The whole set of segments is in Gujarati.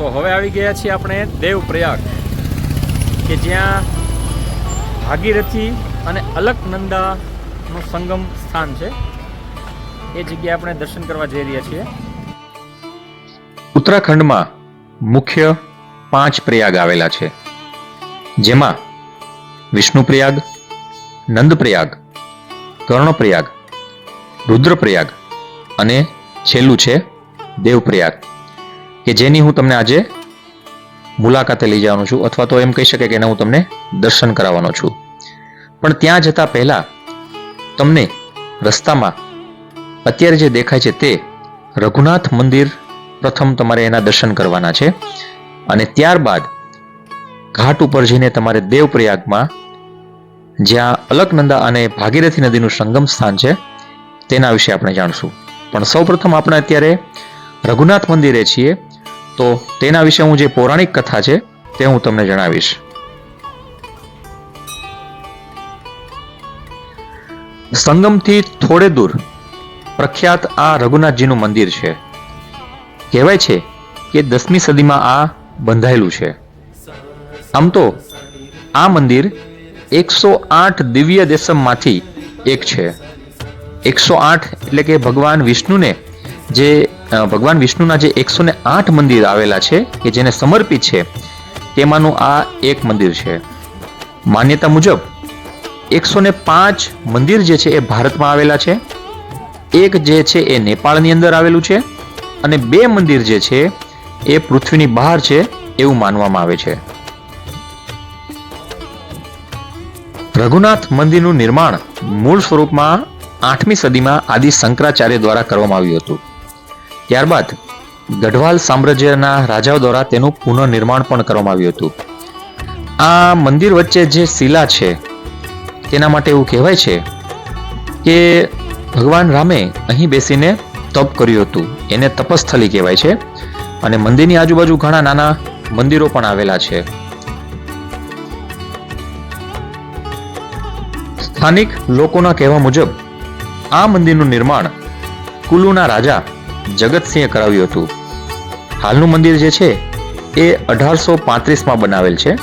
તો હવે આવી ગયા છીએ આપણે દેવપ્રયાગ, કે જ્યાં ભાગીરથી અને અલકનંદાનું સંગમ સ્થાન છે. એ જગ્યાએ આપણે દર્શન કરવા જઈ રહ્યા છીએ. ઉત્તરાખંડમાં મુખ્ય પાંચ પ્રયાગ આવેલા છે. જેમાં વિષ્ણુપ્રયાગ, નંદપ્રયાગ, કર્ણપ્રયાગ, રુદ્રપ્રયાગ અને છેલ્લું છે દેવપ્રયાગ. કે જેની હું તમને આજે મુલાકાતે લઈ જવાનો છું, અથવા તો એમ કહી શકે કે એના હું તમને દર્શન કરાવવાનો છું. પણ ત્યાં જતા પહેલા તમને રસ્તામાં અત્યારે જે દેખાય છે તે રઘુનાથ મંદિર પ્રથમ તમારે એના દર્શન કરવાના છે અને ત્યારબાદ ઘાટ ઉપર જઈને તમારે દેવપ્રયાગમાં જ્યાં અલકનંદા અને ભાગીરથી નદીનું સંગમ સ્થાન છે, તેના વિશે આપણે જાણશું. પણ સૌપ્રથમ આપણે અત્યારે રઘુનાથ મંદિરે છીએ. તો તેના વિશે હું જે પૌરાણિક કથા છે તે હું તમને જણાવીશ. સંગમથી થોડે દૂર પ્રખ્યાત આ રઘુનાથજીનું મંદિર છે. કહેવાય છે કે દસમી સદીમાં આ બંધાયેલું છે. આમ તો આ મંદિર એકસો આઠ દિવ્ય દેશમમાંથી એક છે. એકસો આઠ એટલે કે ભગવાન વિષ્ણુને જે ભગવાન વિષ્ણુના જે એકસો ને આઠ મંદિર આવેલા છે, કે જેને સમર્પિત છે, તેમાંનું આ એક મંદિર છે. માન્યતા મુજબ, એકસો ને પાંચ મંદિર જે છે એ ભારતમાં આવેલા છે. એક જે છે એ નેપાળની અંદર આવેલું છે અને બે મંદિર જે છે એ પૃથ્વીની બહાર છે એવું માનવામાં આવે છે. રઘુનાથ મંદિરનું નિર્માણ મૂળ સ્વરૂપમાં આઠમી સદીમાં આદિ શંકરાચાર્ય દ્વારા કરવામાં આવ્યું હતું. ત્યારબાદ ગઢવાલ સામ્રાજ્યના રાજાઓ દ્વારા તેનું પુનઃનિર્માણ પણ કરવામાં આવ્યું હતું. આ મંદિર વચ્ચે જે શિલા છે, તેના માટે એવું કહેવાય છે કે ભગવાન રામે અહીં બેસીને તપ કર્યું હતું. એને તપસ્થલી કહેવાય છે અને મંદિરની આજુબાજુ ઘણા નાના મંદિરો પણ આવેલા છે. સ્થાનિક લોકોના કહેવા મુજબ આ મંદિરનું નિર્માણ કુલુના રાજા જગતસિંહે કરાવ્યું હતું. હાલનું મંદિર જે છે, એ અઢારસો પાંત્રીસમાં બનાવેલ છે,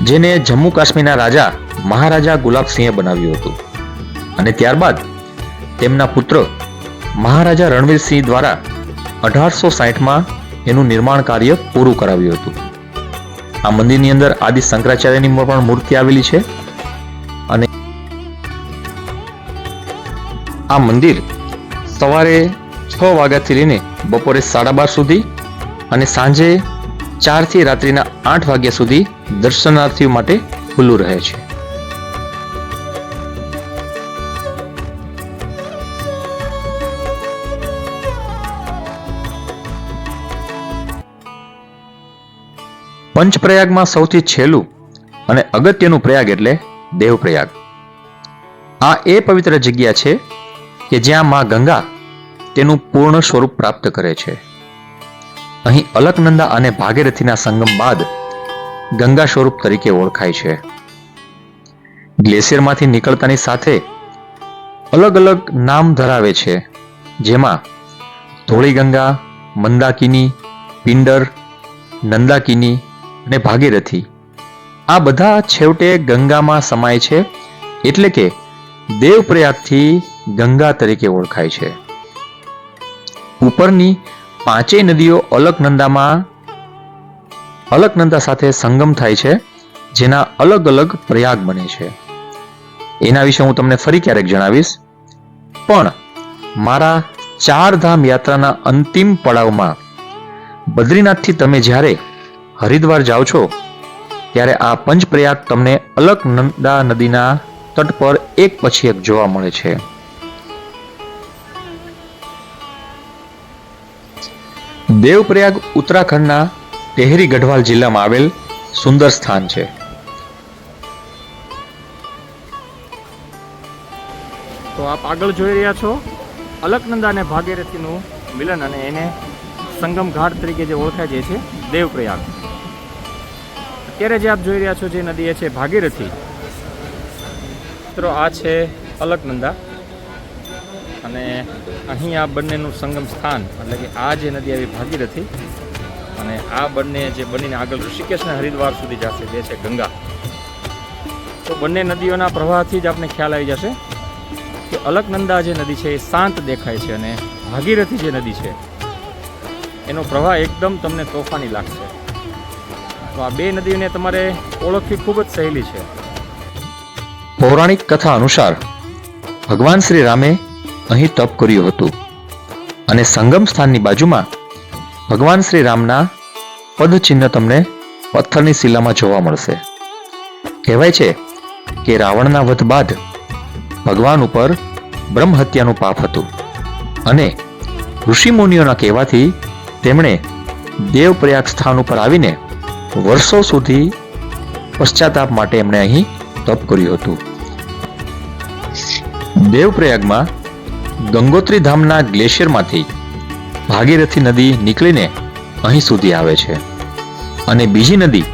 જેને જમ્મુ કાશ્મીરના રાજા, મહારાજા ગુલાબસિંહે બનાવ્યું હતું. અને ત્યારબાદ તેમના પુત્ર, મહારાજા રણવીરસિંહ દ્વારા અઢારસો સાહીઠમાં એનું નિર્માણ કાર્ય પૂરું કરાવ્યું હતું. આ મંદિરની અંદર આદિ શંકરાચાર્યની પણ મૂર્તિ આવેલી છે. અને આ મંદિર સવારે છ વાગ્યાથી લઈને બપોરે સાડા બાર સુધી અને સાંજે ચારથી રાત્રિના આઠ વાગ્યા સુધી દર્શનાર્થીઓ માટે ખુલ્લું રહે છે. પંચપ્રયાગમાં સૌથી છેલ્લું અને અગત્યનું પ્રયાગ એટલે દેવપ્રયાગ. આ એ પવિત્ર જગ્યા છે કે જ્યાં માં ગંગા તેનું પૂર્ણ સ્વરૂપ પ્રાપ્ત કરે છે. અહીં અલકનંદા અને ભાગીરથીના સંગમ બાદ ગંગા સ્વરૂપ તરીકે ઓળખાય છે. ગ્લેશિયરમાંથી નીકળતાની સાથે અલગ અલગ નામ ધરાવે છે, જેમાં ધોળી ગંગા મંદાકિની, પિંડર, નંદાકિની અને ભાગીરથી. આ બધા છેવટે ગંગામાં સમાય છે, એટલે કે દેવપ્રયાગથી ગંગા તરીકે ઓળખાય છે. ઉપરની પાંચેય નદીઓ અલકનંદામાં અલકનંદા સાથે સંગમ થાય છે, જેના અલગ અલગ પ્રયાગ બને છે. એના વિશે હું તમને ફરી ક્યારેક જણાવીશ. પણ મારા ચાર ધામ યાત્રાના અંતિમ પડાવમાં બદ્રીનાથથી તમે જ્યારે હરિદ્વાર જાઓ છો, ત્યારે આ પંચપ્રયાગ તમને અલકનંદા નદીના તટ પર એક પછી એક જોવા મળે છે. દેવપ્રયાગ ઉત્તરાખંડના ટેહરી ગઢવાલ જિલ્લામાં આવેલ સુંદર સ્થાન છે. તો આપ આગળ જોઈ રહ્યા છો અલકનંદા અને ભાગીરથીનું મિલન અને એને સંગમ ઘાટ તરીકે જે ઓળખાય છે દેવપ્રયાગ. અત્યારે જે આપ જોઈ રહ્યા છો જે નદી એ છે ભાગીરથી. મિત્રો, આ છે અલકનંદા. અને અહીં આ બંનેનું સંગમ સ્થાન, એટલે કે આ જે નદી આવી ભાગીરથી, અને આ બંને જે બનીને આગળ ઋષિકેશ અને હરિદ્વાર સુધી જશે, જે છે ગંગા. તો બંને નદીઓના પ્રવાહથી જ આપણને ખ્યાલ આવી જશે કે અલકનંદા જે નદી છે એ શાંત દેખાય છે અને ભાગીરથી જે નદી છે, એનો પ્રવાહ એકદમ તમને તોફાની લાગશે. તો આ બે નદીઓને તમારે ઓળખવી ખૂબ જ સહેલી છે. પૌરાણિક કથા અનુસાર ભગવાન શ્રી રામે અહીં તપ કર્યું હતું. અને સંગમ સ્થાનની બાજુમાં ભગવાન શ્રી રામના પદચિહ્ન તમને પથ્થરની શિલામાં જોવા મળશે. કહેવાય છે કે રાવણના વધ બાદ ભગવાન ઉપર બ્રહ્મ હત્યાનું પાપ હતું. અને ઋષિમુનિઓના કહેવાથી તેમણે દેવપ્રયાગ સ્થાન ઉપર આવીને વર્ષો સુધી પશ્ચાતાપ માટે એમણે અહીં તપ કર્યું હતું. દેવપ્રયાગમાં ગંગોત્રી ધામના ગ્લેશિયરમાંથી ભાગીરથી નદી નીકળીને અહીં સુધી આવે છે. અને બીજી નદી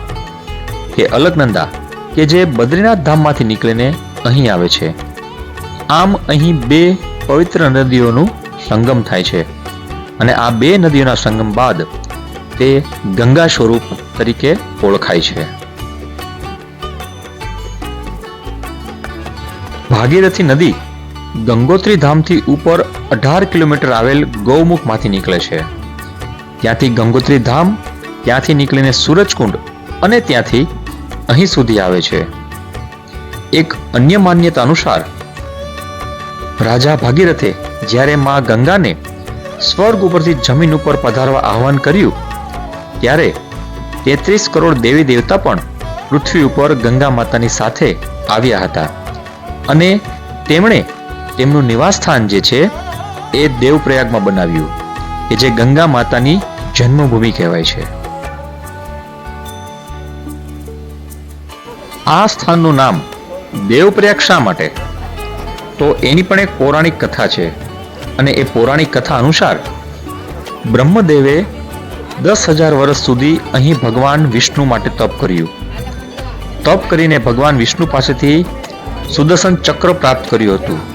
કે અલકનંદા કે જે બદ્રીનાથ ધામમાંથી નીકળીને અહીં આવે છે. આમ અહીં બે પવિત્ર નદીઓનું સંગમ થાય છે. અને આ બે નદીઓના સંગમ બાદ તે ગંગા સ્વરૂપ તરીકે ઓળખાય છે. ભાગીરથી નદી ગંગોત્રી ધામથી ઉપર અઢાર કિલોમીટર આવેલ ગૌમુખમાંથી નીકળે છે. ત્યાંથી ગંગોત્રી ધામ, ત્યાંથી નીકળીને સૂરજકુંડ અને ત્યાંથી અહીં સુધી આવે છે. એક અન્ય માન્યતા અનુસાર, રાજા ભાગીરથે જ્યારે મા ગંગાને સ્વર્ગ ઉપરથી જમીન ઉપર પધારવા આહવાન કર્યું, ત્યારે તેત્રીસ કરોડ દેવી દેવતા પણ પૃથ્વી ઉપર ગંગા માતાની સાથે આવ્યા હતા. અને તેમણે તેમનું નિવાસસ્થાન જે છે, એ દેવપ્રયાગમાં બનાવ્યું, કે જે ગંગા માતાની જન્મભૂમિ કહેવાય છે. આ સ્થાનનું નામ દેવપ્રયાગ શા માટે? તો એની પણ એક પૌરાણિક કથા છે, અને એ પૌરાણિક કથા અનુસાર બ્રહ્મદેવે દસ હજાર વર્ષ સુધી અહીં ભગવાન વિષ્ણુ માટે તપ કર્યું. તપ કરીને ભગવાન વિષ્ણુ પાસેથી સુદર્શન ચક્ર પ્રાપ્ત કર્યું હતું.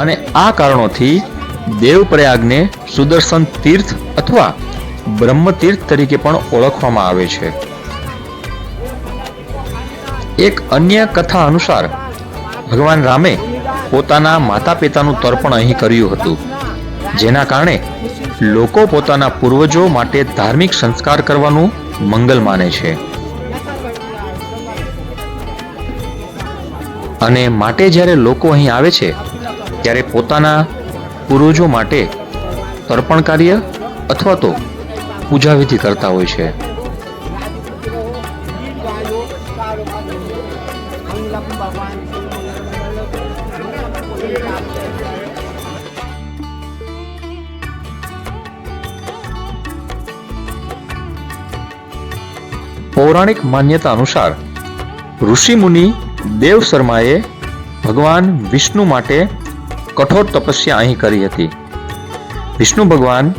અને આ કારણોથી દેવપ્રયાગને સુદર્શન તીર્થ અથવા બ્રહ્મ તીર્થ તરીકે પણ ઓળખવામાં આવે છે. એક અન્ય કથા અનુસાર, ભગવાન રામે પોતાના માતા પિતાનું તર્પણ અહીં કર્યું હતું, જેના કારણે લોકો પોતાના પૂર્વજો માટે ધાર્મિક સંસ્કાર કરવાનું મંગલ માને છે. અને માટે જ્યારે લોકો અહીં આવે છે ત્યારે પોતાના પૂર્વજો માટે તર્પણ કાર્ય અથવા તો પૂજા વિધિ કરતા હોય છે. પૌરાણિક માન્યતા અનુસાર ઋષિ મુનિ દેવ શર્માએ ભગવાન વિષ્ણુ માટે કઠોર તપસ્યા અહીં કરી હતી. વિષ્ણુ ભગવાન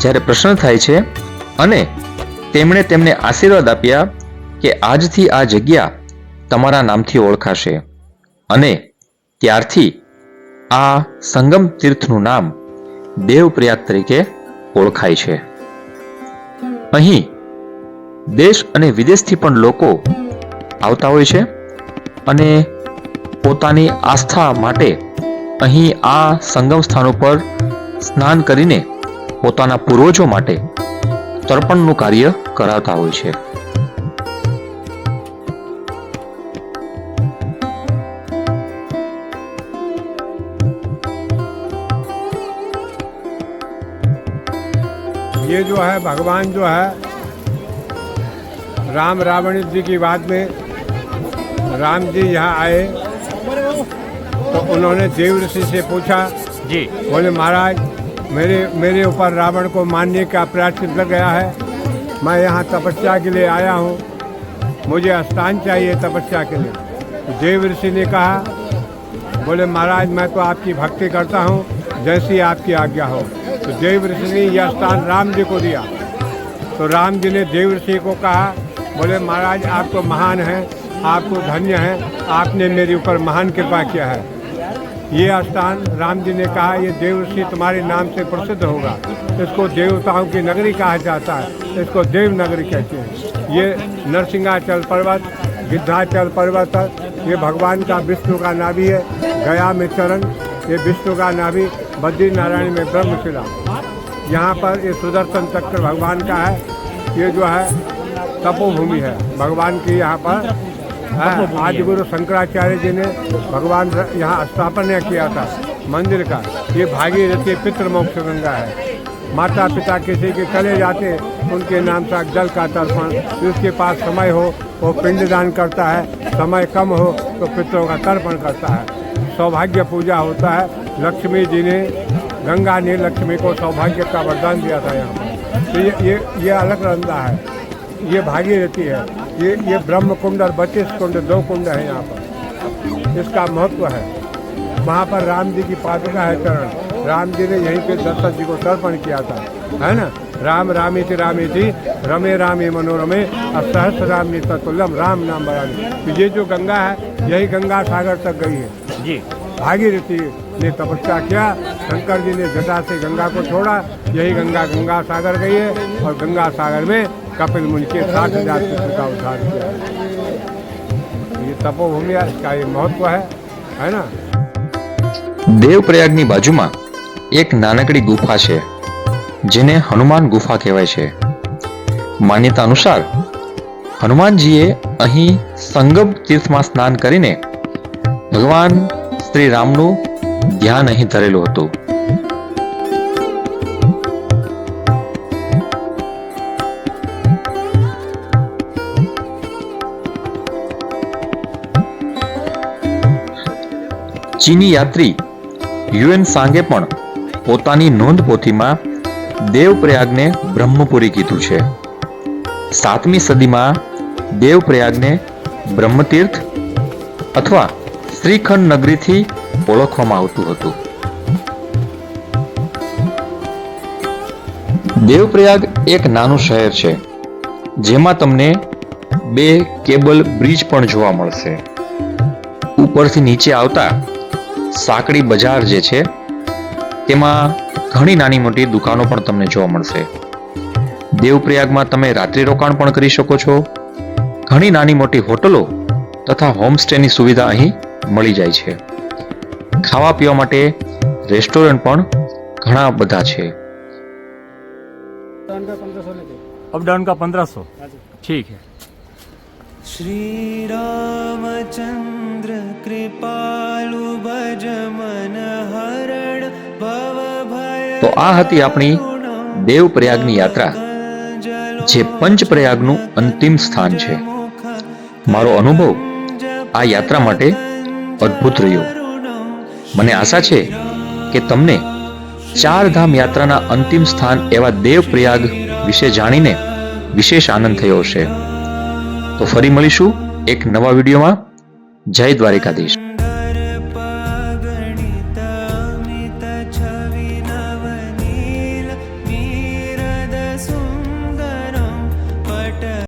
જ્યારે પ્રસન્ન થાય છે અને તેમણે તેમને આશીર્વાદ આપ્યા કે આજથી આ જગ્યા તમારા નામથી ઓળખાશે અને ત્યારથી આ સંગમ તીર્થનું નામ દેવપ્રયાગ તરીકે ઓળખાય છે. અહીં દેશ અને વિદેશથી પણ લોકો આવતા હોય છે અને પોતાની આસ્થા માટે અહીં આ સંગમ સ્થાન ઉપર સ્નાન કરીને પોતાના પૂર્વજો માટે તર્પણનું કાર્ય કરાવતા હોય છે ये जो है भगवान जो है राम रावण जी की बात में राम जी यहाँ आए तो उन्होंने देव ऋषि से पूछा जी। बोले महाराज मेरे मेरे ऊपर रावण को मारने का प्रायश्चित लग गया है। मैं यहाँ तपस्या के लिए आया हूँ। मुझे स्थान चाहिए तपस्या के लिए। तो देव ऋषि ने कहा बोले महाराज मैं तो आपकी भक्ति करता हूँ जैसी आपकी आज्ञा हो। तो देव ऋषि ने यह स्थान राम जी को दिया। तो राम जी ने देव ऋषि को कहा बोले महाराज आप तो महान हैं आप तो धन्य हैं आपने मेरे ऊपर महान कृपा किया है। ये स्थान राम जी ने कहा, ये देवऋषि तुम्हारे नाम से प्रसिद्ध होगा। इसको देवताओं की नगरी कहा जाता है। इसको देव नगरी कहते हैं। ये नरसिंहाचल पर्वत, गिद्धाचल पर्वत, ये भगवान का विष्णु का नाभि है, गया में चरण, ये विष्णु का नाभि बद्री नारायण में ब्रह्मशिला। यहाँ पर ये सुदर्शन चक्र भगवान का है। ये जो है, तपोभूमि है। भगवान की यहाँ पर आदि गुरु शंकराचार्य जी ने भगवान यहाँ स्थापना किया था मंदिर का। ये भागीरथी पितृ मोक्ष गंगा है। माता पिता किसी के चले जाते उनके नाम से जल का तर्पण जिसके पास समय हो वो पिंडदान करता है। समय कम हो तो पितरों का तर्पण करता है। सौभाग्य पूजा होता है। लक्ष्मी जी ने गंगा ने लक्ष्मी को सौभाग्य का वरदान दिया था यहाँ तो ये ये ये अलग रंधा है। ये भागीरथी है। ये ये ब्रह्म कुंड और बत्तीस कुंड दो कुंड है यहाँ पर। इसका महत्व है। वहाँ पर राम जी की पादुका है चरण। राम जी ने यहीं पे दशरथ जी को तर्पण किया था। है ना? राम रामी थी रामी थी रमे रामी मनोरमे और सहस्र राम जी तत्ल्यम राम नाम बरामी तो ये जो गंगा है यही गंगा सागर तक गई है। જી भागीरथी ने तपस्या किया शंकर जी ने जटा से गंगा को छोड़ा यही गंगा गंगा सागर गई है। और गंगा सागर में कपिल मुनि के साठ हजार पुत्र का उद्धार किया है। ये तपोभूमि है इसका ये महत्व है है ना દેવપ્રયાગની બાજુમાં એક નાનકડી ગુફા છે જેને હનુમાન ગુફા કહેવાય છે માન્યતા અનુસાર હનુમાનજીએ અહીં સંગમ તીર્થમાં સ્નાન કરીને ભગવાન શ્રી રામનું ધ્યાન અહીં ધરેલું હતું ચીની યાત્રી યુએન સાંગે પણ પોતાની નોંધ પોથીમાં દેવપ્રયાગને બ્રહ્મપુરી કીધું છે. સાતમી સદીમાં દેવપ્રયાગને બ્રહ્મતીર્થ અથવા શ્રીખંડ નગરીથી ઓળખવામાં આવતું હતું. દેવપ્રયાગ એક નાનું શહેર છે, જેમાં તમને બે કેબલ બ્રિજ પણ જોવા મળશે. ઉપરથી નીચે આવતા સાંકડી બજાર જે છે તેમાં ઘણી નાની મોટી દુકાનો પણ તમને જોવા મળશે. દેવપ્રયાગમાં તમે રાત્રિ રોકાણ પણ કરી શકો છો. ઘણી નાની મોટી હોટલો તથા હોમસ્ટેની સુવિધા અહીં મળી જાય છે. ખાવા પીવા માટે રેસ્ટોરન્ટ પણ ઘણા બધા છે. અપડાઉન કા પંદરસો? ઠીક હે. શ્રી રામચંદ્ર श्रीरामचन्द्र कृपालु भज मन हरण भव भय તો આ હતી આપણી દેવપ્રયાગની યાત્રા જે પંચપ્રયાગનું અંતિમ સ્થાન છે મારો અનુભવ આ યાત્રા માટે અદ્ભુત રહ્યો મને આશા છે કે તમને ચાર ધામ યાત્રાના અંતિમ સ્થાન એવા દેવપ્રયાગ વિશે જાણીને વિશેષ આનંદ થયો હશે તો ફરી મળીશું એક નવા વિડીયોમાં જય દ્વારિકાધીશ.